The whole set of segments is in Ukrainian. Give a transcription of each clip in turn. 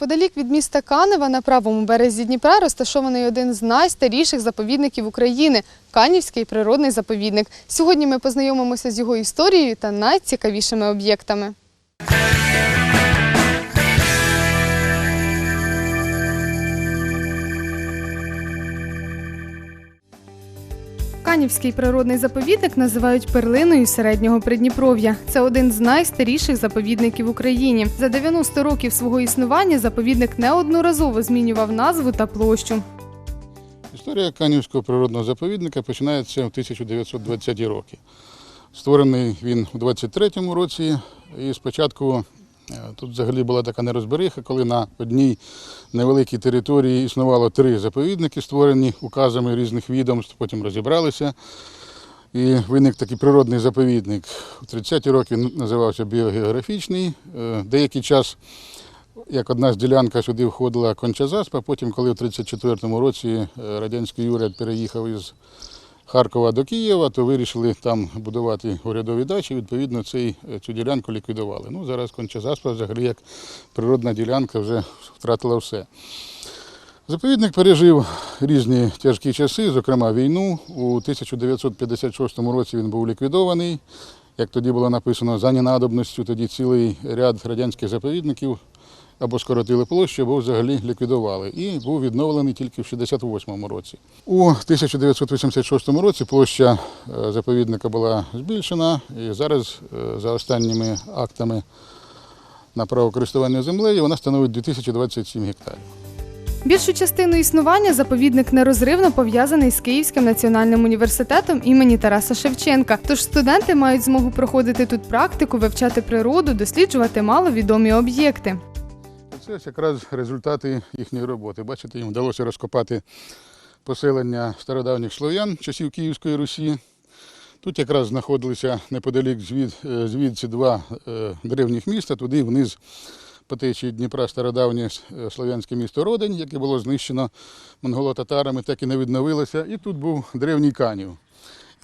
Неподалік від міста Канева на правому березі Дніпра розташований один з найстаріших заповідників України Канівський природний заповідник. Сьогодні ми познайомимося з його історією та найцікавішими об'єктами. Канівський природний заповідник називають перлиною середнього Придніпров'я. Це один з найстаріших заповідників в Україні. За 90 років свого існування заповідник неодноразово змінював назву та площу. Історія Канівського природного заповідника починається в 1920-ті роки. Створений він у 23-му році, і спочатку тут взагалі була така нерозбериха, коли на одній невеликій території існувало три заповідники, створені указами різних відомств, потім розібралися. І виник такий природний заповідник. У 30-ті роки він називався біогеографічний. Е, Деякий час як одна з ділянка сюди входила Кончазаспа, потім, коли в 34-му році е, радянський уряд переїхав із Харкова до Києва, то вирішили там будувати урядові дачі, відповідно, цей, цю ділянку ліквідували. Ну, зараз Кончазаспа взагалі як природна ділянка вже втратила все. Заповідник пережив різні тяжкі часи, зокрема війну. У 1956 році він був ліквідований. Як тоді було написано, за ненадобністю тоді цілий ряд радянських заповідників або скоротили площу, або взагалі ліквідували. І був відновлений тільки в 68 році. У 1986 році площа е, заповідника була збільшена, і зараз е, за останніми актами на право користування землею вона становить 2027 гектарів. Більшу частину існування заповідник нерозривно пов'язаний з Київським національним університетом імені Тараса Шевченка. Тож студенти мають змогу проходити тут практику, вивчати природу, досліджувати маловідомі об'єкти. Це якраз результати їхньої роботи. Бачите, їм вдалося розкопати поселення стародавніх слов'ян часів Київської Русі. Тут якраз знаходилися неподалік звід, е, звідси два е, древніх міста, туди вниз по течії Дніпра стародавнє е, слов'янське місто Родень, яке було знищено монголо-татарами, так і не відновилося. І тут був древній Канів.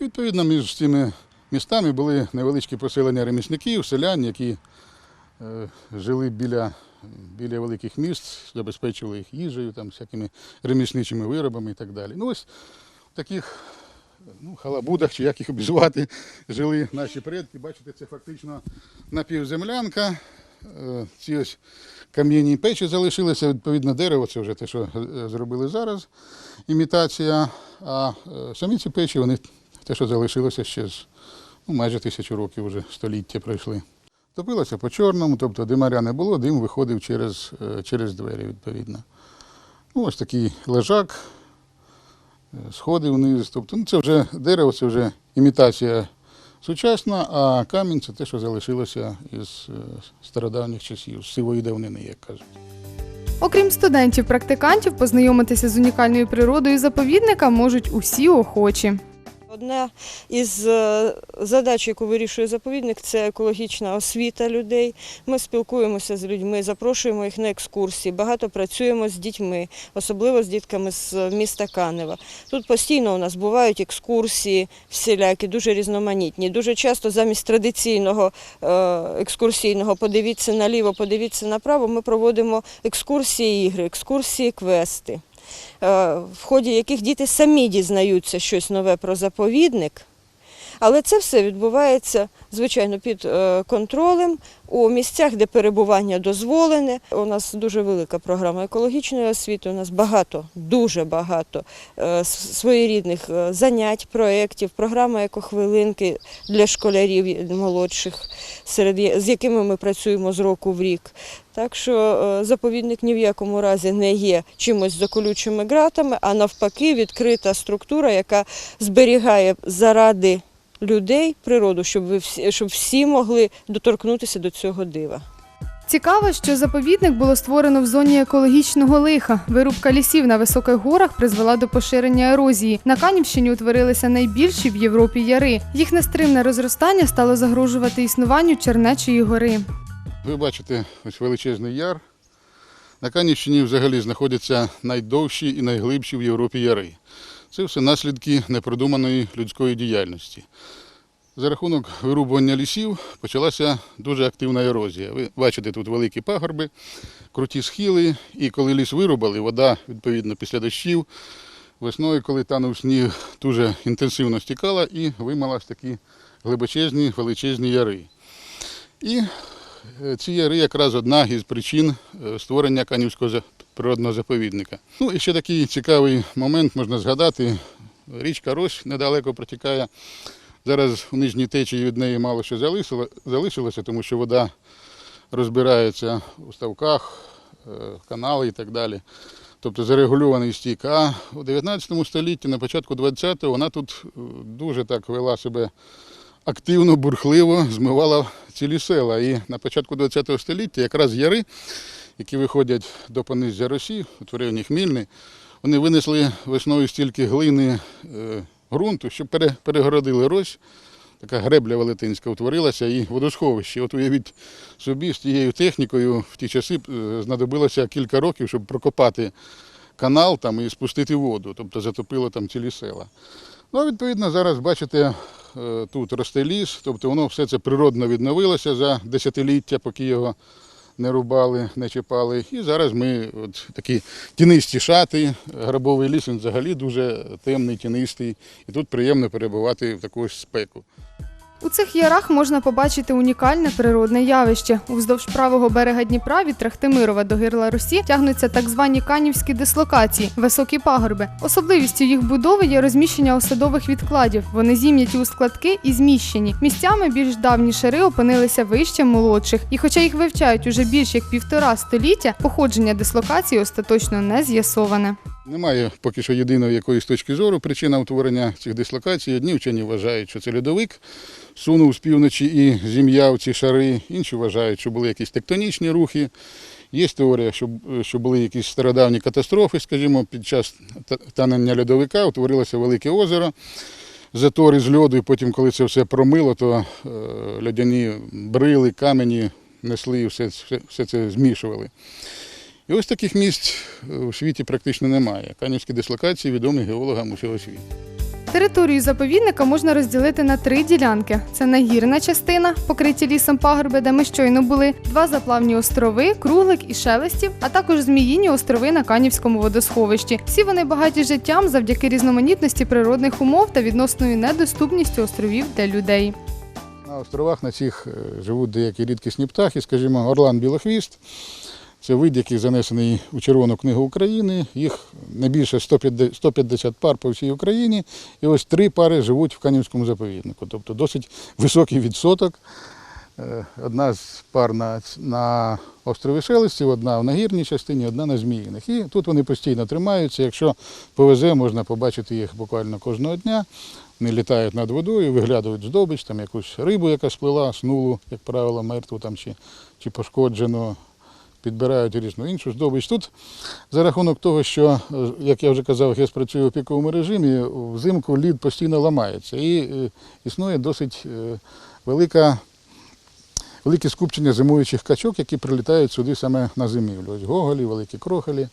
І, відповідно, між цими містами були невеличкі поселення ремісників, селян, які жили біля, біля великих міст, забезпечували їх їжею, там, всякими ремісничими виробами і так далі. Ну, ось в таких ну, халабудах, чи як їх обізвати, жили наші предки. Бачите, це фактично напівземлянка. Е, Ці ось кам'яні печі залишилися, відповідно, дерево, це вже те, що е, зробили зараз, імітація. А е, самі ці печі, вони те, що залишилося ще з ну, майже тисячу років, вже століття пройшли. Топилося по чорному, тобто димаря не було, дим виходив через, е, через двері, відповідно. Ну, ось такий лежак, е, сходи вниз. Тобто, ну, це вже дерево, це вже імітація сучасна, а камінь це те, що залишилося із е, стародавніх часів, з сивої давнини, як кажуть. Окрім студентів-практикантів, познайомитися з унікальною природою заповідника можуть усі охочі. Одна із е, задач, яку вирішує заповідник, це екологічна освіта людей. Ми спілкуємося з людьми, запрошуємо їх на екскурсії, багато працюємо з дітьми, особливо з дітками з міста Канева. Тут постійно у нас бувають екскурсії всілякі, дуже різноманітні. Дуже часто замість традиційного е, екскурсійного подивіться наліво, подивіться направо, ми проводимо екскурсії ігри, екскурсії квести. Е, в ході яких діти самі дізнаються щось нове про заповідник. Але це все відбувається, звичайно, під е, контролем у місцях, де перебування дозволене. У нас дуже велика програма екологічної освіти. У нас багато, дуже багато е, своєрідних е, занять, проєктів, програма екохвилинки для школярів молодших, серед з якими ми працюємо з року в рік. Так що заповідник ні в якому разі не є чимось за колючими ґратами, а навпаки, відкрита структура, яка зберігає заради людей природу, щоб ви всі, щоб всі могли доторкнутися до цього дива. Цікаво, що заповідник було створено в зоні екологічного лиха. Вирубка лісів на високих горах призвела до поширення ерозії. На Канівщині утворилися найбільші в Європі яри. Їх нестримне розростання стало загрожувати існуванню Чернечої гори. Ви бачите ось величезний яр. На Канівщині взагалі знаходяться найдовші і найглибші в Європі яри. Це все наслідки непродуманої людської діяльності. За рахунок вирубування лісів почалася дуже активна ерозія. Ви бачите, тут великі пагорби, круті схили, і коли ліс вирубали, вода, відповідно, після дощів, весною, коли танув сніг, дуже інтенсивно стікала і вималась такі глибочезні, величезні яри. І е, ці яри якраз одна із причин е, створення Канівського природного заповідника. Ну і ще такий цікавий момент можна згадати. Річка Рось недалеко протікає. Зараз у нижній течії від неї мало що залишило- залишилося, тому що вода розбирається у ставках, е, канали і так далі. Тобто зарегульований стік. А у 19 столітті, на початку 20-го, вона тут е, дуже так вела себе активно, бурхливо, змивала цілі села. І на початку 20 століття якраз яри, які виходять до понизжя Росії, утворив Хмільний, вони винесли весною стільки глини е, ґрунту, що пере- перегородили Рось. Така гребля велетинська утворилася і водосховище. От уявіть собі, з тією технікою в ті часи е, знадобилося кілька років, щоб прокопати канал там і спустити воду, тобто затопило там цілі села. Ну, відповідно, зараз бачите, е, тут росте ліс, тобто воно все це природно відновилося за десятиліття, поки його не рубали, не чіпали. І зараз ми от такі тінисті шати, грабовий ліс він взагалі дуже темний, тінистий. І тут приємно перебувати в таку спеку. У цих ярах можна побачити унікальне природне явище. Уздовж правого берега Дніпра від Трахтимирова до гирла Русі тягнуться так звані канівські дислокації, високі пагорби. Особливістю їх будови є розміщення осадових відкладів. Вони зім'яті у складки і зміщені. Місцями більш давні шари опинилися вище молодших. І хоча їх вивчають уже більш як півтора століття, походження дислокації остаточно не з'ясоване. Немає поки що єдиної якоїсь точки зору причина утворення цих дислокацій. Одні вчені вважають, що це льодовик сунув з півночі і зім'яв ці шари. Інші вважають, що були якісь тектонічні рухи. Є теорія, що, були якісь стародавні катастрофи, скажімо, під час танення льодовика утворилося велике озеро, затори з льоду, і потім, коли це все промило, то е, льодяні брили, камені несли і все, все це змішували. І ось таких місць е, у світі практично немає. Канівські дислокації відомі геологам усього світу. Територію заповідника можна розділити на три ділянки: це нагірна частина, покриті лісом пагорби, де ми щойно були, два заплавні острови, круглик і шелестів, а також зміїні острови на Канівському водосховищі. Всі вони багаті життям завдяки різноманітності природних умов та відносною недоступністю островів для людей. На островах на цих е, живуть деякі рідкісні птахи, скажімо, орлан білохвіст. Це вид, який занесений у Червону книгу України. Їх не більше 150 150 пар по всій Україні. І ось три пари живуть в Канівському заповіднику. Тобто досить високий відсоток. Е, Одна з пар на, на острові Шелестів, одна в нагірній частині, одна на Зміїних. І тут вони постійно тримаються. Якщо повезе, можна побачити їх буквально кожного дня. Вони літають над водою, виглядають здобич, там якусь рибу, яка сплила, снулу, як правило, мертву там чи, чи пошкоджену. Підбирають різну іншу здобич. Тут за рахунок того, що, е, як я вже казав, я працюю в піковому режимі, взимку лід постійно ламається. І е, існує досить е, велика, велике скупчення зимуючих качок, які прилітають сюди саме на зимівлю. Ось гоголі, великі крохолі.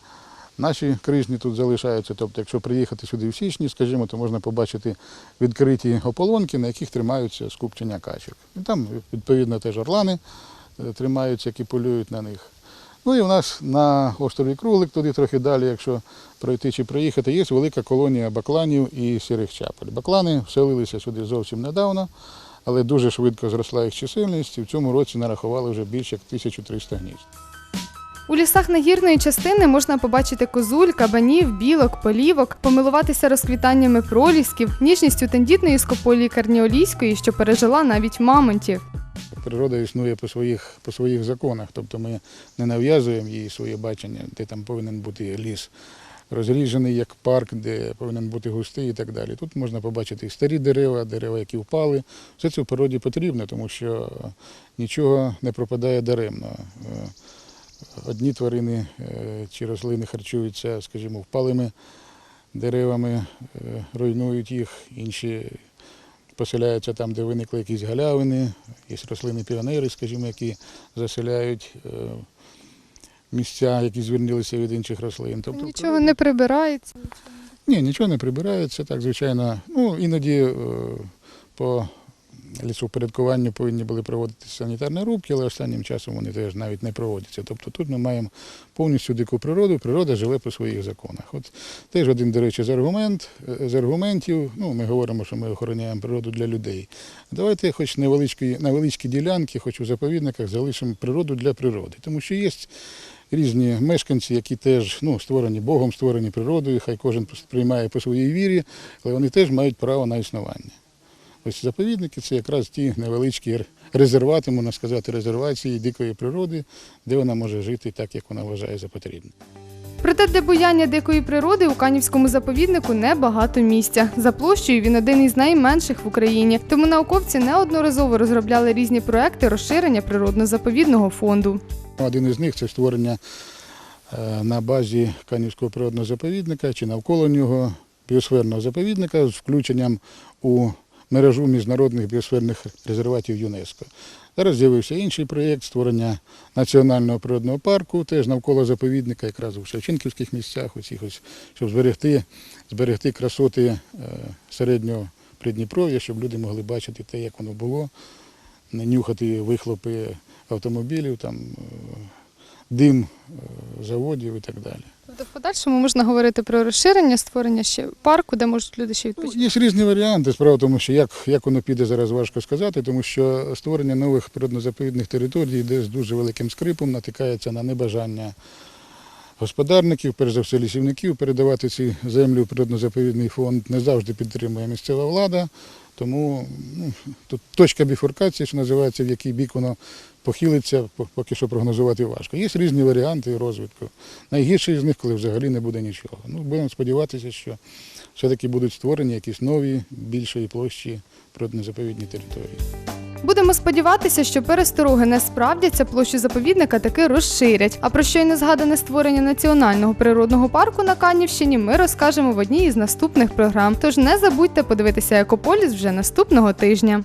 Наші крижні тут залишаються. Тобто, якщо приїхати сюди в січні, скажімо, то можна побачити відкриті ополонки, на яких тримаються скупчення качок. І там, відповідно, теж орлани тримаються, які полюють на них. Ну і у нас на острові Круглик, туди трохи далі, якщо пройти чи проїхати, є велика колонія бакланів і сірих чапель. Баклани вселилися сюди зовсім недавно, але дуже швидко зросла їх чисельність і в цьому році нарахували вже більше як 1300 гнізд. У лісах нагірної частини можна побачити козуль, кабанів, білок, полівок, помилуватися розквітаннями пролісків, ніжністю тендітної скополії карніолійської, що пережила навіть мамонтів. Природа існує по своїх, по своїх законах, тобто ми не нав'язуємо їй своє бачення, де там повинен бути ліс розріжений як парк, де повинен бути густий і так далі. Тут можна побачити і старі дерева, дерева, які впали. Все це в природі потрібно, тому що нічого не пропадає даремно. Е, Одні тварини е, чи рослини харчуються, скажімо, впалими деревами, е, руйнують їх, інші поселяються там, де виникли якісь галявини, є рослини піонери, скажімо, які заселяють е, місця, які звільнилися від інших рослин. Тобто, Нічого не прибирається. ні, нічого не прибирається, так, звичайно. Ну, іноді е, по лісовпорядкуванню повинні були проводитися санітарні рубки, але останнім часом вони теж навіть не проводяться. Тобто тут ми маємо повністю дику природу, природа живе по своїх законах. От теж один, до речі, з аргумент, е, з аргументів, ну, ми говоримо, що ми охороняємо природу для людей. Давайте хоч невеличкі, невеличкі ділянки, хоч у заповідниках залишимо природу для природи. Тому що є різні мешканці, які теж ну, створені Богом, створені природою, хай кожен приймає по своїй вірі, але вони теж мають право на існування. Ось заповідники це якраз ті невеличкі резервати, можна сказати, резервації дикої природи, де вона може жити так, як вона вважає за потрібне. Проте для буяння дикої природи у Канівському заповіднику небагато місця. За площею він один із найменших в Україні. Тому науковці неодноразово розробляли різні проекти розширення природно-заповідного фонду. Один із них це створення е, на базі Канівського природного заповідника чи навколо нього біосферного заповідника з включенням у мережу міжнародних біосферних резерватів ЮНЕСКО. Зараз з'явився інший проєкт створення національного природного парку, теж навколо заповідника, якраз у Шевченківських місцях, оцих ось, щоб зберегти, зберегти красоти е, середнього Придніпров'я, щоб люди могли бачити те, як воно було, не нюхати вихлопи автомобілів, там, е, дим е, заводів і так далі. Тобто в подальшому можна говорити про розширення, створення ще парку, де можуть люди ще Ну, відпочити. Є різні варіанти. Справа тому, що як, як воно піде зараз важко сказати, тому що створення нових природно-заповідних територій йде з дуже великим скрипом, натикається на небажання господарників, перш за все лісівників, передавати ці землі у природно-заповідний фонд не завжди підтримує місцева влада. Тому ну, тут точка біфуркації, що називається, в який бік воно похилиться, поки що прогнозувати важко. Є різні варіанти розвитку. Найгірший з них, коли взагалі не буде нічого. Ну, будемо сподіватися, що все-таки будуть створені якісь нові, більшої площі природно-заповідні території. Будемо сподіватися, що перестороги не справдяться, площу заповідника таки розширять. А про щойно згадане створення національного природного парку на Канівщині ми розкажемо в одній із наступних програм. Тож не забудьте подивитися Екополіс вже наступного тижня.